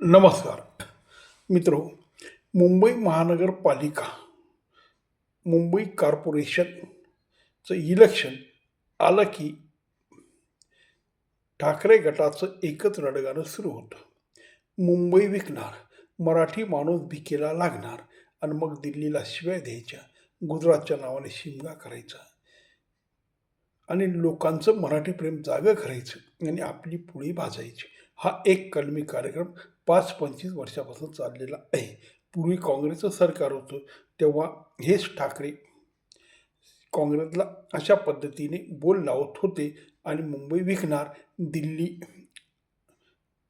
नमस्कार. मित्रो मुंबई महानगरपालिका मुंबई कॉर्पोरेशनचं इलेक्शन आलं की ठाकरे गटाचं एकच रडगाणं सुरू होतं. मुंबई विकणार मराठी माणूस भिकेला लागणार आणि मग दिल्लीला शिव्या द्यायच्या गुजरातच्या नावाने शिमगा करायचा आणि लोकांचं मराठी प्रेम जागं करायचं आणि आपली पुळी भाजायची. हा एक कलमी कार्यक्रम पाच पंचवीस वर्षापासून चाललेला आहे. पूर्वी काँग्रेसचं सरकार होतं तेव्हा हेच ठाकरे काँग्रेसला अशा पद्धतीने बोल लावत होते आणि मुंबई विकणार दिल्ली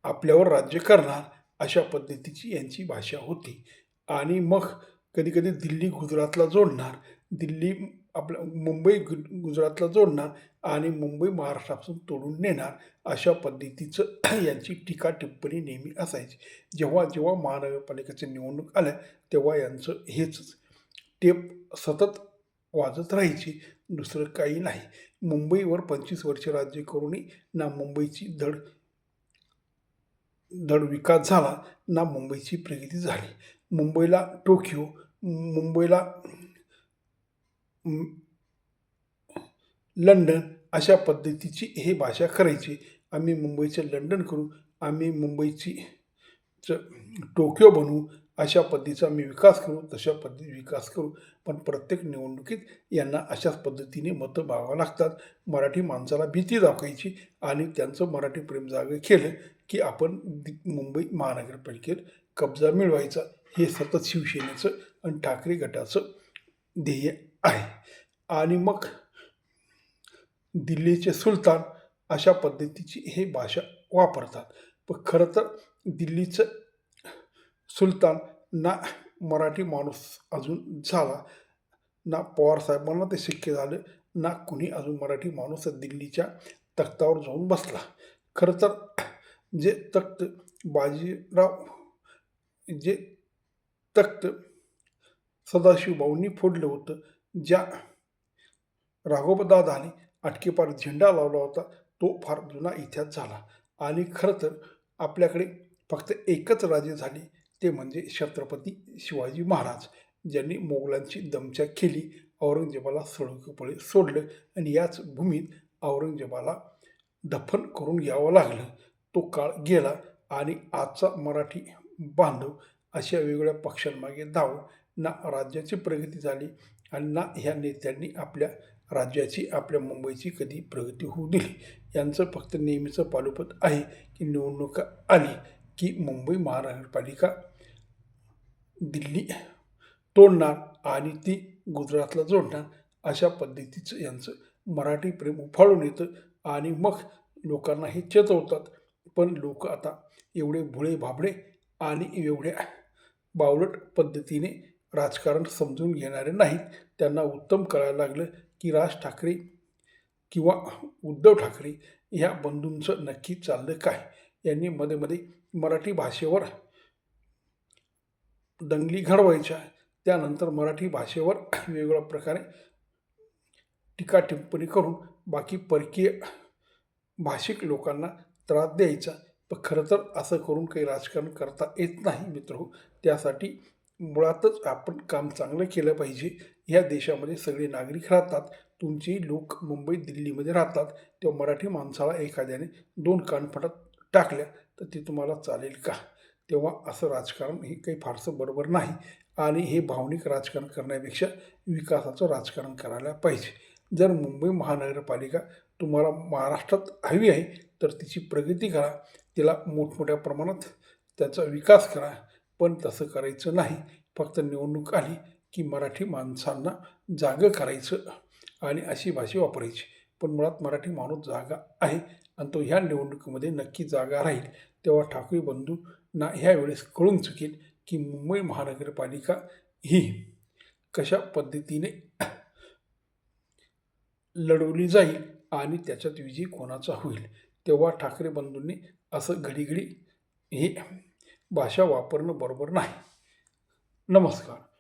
आपल्यावर राज्य करणार अशा पद्धतीची यांची भाषा होती. आणि मग कधीकधी दिल्ली गुजरातला जोडणार दिल्ली आपल्या मुंबई गु गुजरातला जोडणार आणि मुंबई महाराष्ट्रापासून तोडून नेणार अशा पद्धतीचं यांची टीका टिप्पणी नेहमी असायची. जेव्हा जेव्हा महानगरपालिकेची निवडणूक आल्या तेव्हा यांचं हेच टेप सतत वाजत राहायची. दुसरं काही नाही. मुंबईवर पंचवीस वर्ष राज्य करूनही ना मुंबईची धड धड विकास झाला ना मुंबईची प्रगती झाली. मुंबईला टोकियो मुंबईला लंडन अशा पद्धतीची हे भाषा करायची आम्ही मुंबईचं लंडन करू आम्ही मुंबईची च टोकियो बनवू अशा पद्धतीचा आम्ही विकास करू तशा पद्धती विकास करू. पण प्रत्येक निवडणुकीत यांना अशाच पद्धतीने मतं भावावं लागतात. मराठी माणसाला भीती दाखवायची आणि त्यांचं मराठी प्रेम जागे केलं की आपण मुंबई महानगरपालिकेत कब्जा मिळवायचा. हे सतत शिवसेनेचं आणि ठाकरे गटाचं ध्येय आहे. आणि मग दिल्लीचे सुलतान अशा पद्धतीची हे भाषा वापरतात. पण खरं तर दिल्लीचं सुलतान ना मराठी माणूस अजून झाला ना पवार साहेबांना ते शक्य झालं ना कुणी अजून मराठी माणूस दिल्लीच्या तख्तावर जाऊन बसला. खरं तर जे तख्त बाजीराव जे तख्त सदाशिवभाऊंनी फोडलं होतं ज्या राघोबदादाने अटकेपार झेंडा लावला होता तो फार जुना इतिहास झाला. आणि खरं तर आपल्याकडे फक्त एकच राजे झाले ते म्हणजे छत्रपती शिवाजी महाराज ज्यांनी मोगलांची दमछा केली औरंगजेबाला सळकपळे सोडलं आणि याच भूमीत औरंगजेबाला दफन करून घ्यावं लागलं. तो काळ गेला आणि आजचा मराठी बांधव अशा वेगवेगळ्या पक्षांमागे धाव ना राज्याची प्रगती झाली अण्णा ह्या नेत्यांनी आपल्या राज्याची आपल्या मुंबईची कधी प्रगती होऊ दिली? यांचं फक्त नेहमीचं पालुपत आहे की निवडणुका आली की मुंबई महानगरपालिका दिल्ली तोडणार आणि ती गुजरातला जोडणार? अशा पद्धतीचं यांचं मराठी प्रेम उफाळून येतं आणि मग लोकांना हे चेतवतात. पण लोक आता एवढे भोळे भाबडे आणि एवढ्या बावलट पद्धतीने राजकारण समजून घेणारे नाहीत. त्यांना उत्तम कळायला लागलं की राज ठाकरे किंवा उद्धव ठाकरे ह्या बंधूंचं नक्की चाललं काय? यांनी मध्ये मध्ये मराठी भाषेवर दंगली घडवायच्या त्यानंतर मराठी भाषेवर वेगवेगळ्या प्रकारे टीका टिप्पणी करून बाकी परकीय भाषिक लोकांना त्रास द्यायचा. पण खरं तर असं करून काही राजकारण करता येत नाही मित्र त्यासाठी मुळातच आपण काम चांगलं केलं पाहिजे. या देशामध्ये सगळे नागरिक राहतात. तुमचे लोक मुंबई दिल्लीमध्ये राहतात. तेव्हा मराठी माणसाला एखाद्याने दोन कानफटात टाकल्या तर ते तुम्हाला चालेल का? तेव्हा असं राजकारण हे काही फारसं बरोबर नाही. आणि हे भावनिक राजकारण करण्यापेक्षा विकासाचं राजकारण करायला पाहिजे. जर मुंबई महानगरपालिका तुम्हाला महाराष्ट्रात हवी आहे तर तिची प्रगती करा. तिला मोठमोठ्या प्रमाणात त्याचा विकास करा. पण तसं करायचं नाही. फक्त निवडणूक आली की मराठी माणसांना जागं करायचं आणि अशी भाषा वापरायची. पण मुळात मराठी माणूस जागा आहे आणि तो ह्या निवडणुकीमध्ये नक्की जागा राहील. तेव्हा ठाकरे बंधूंना ह्या वेळेस कळून चुकेल की मुंबई महानगरपालिका ही कशा पद्धतीने लढवली जाईल आणि त्याच्यात विजय कोणाचा होईल. तेव्हा ठाकरे बंधूंनी असं घडीघडी हे भाषा वापरणं बरोबर नाही. नमस्कार.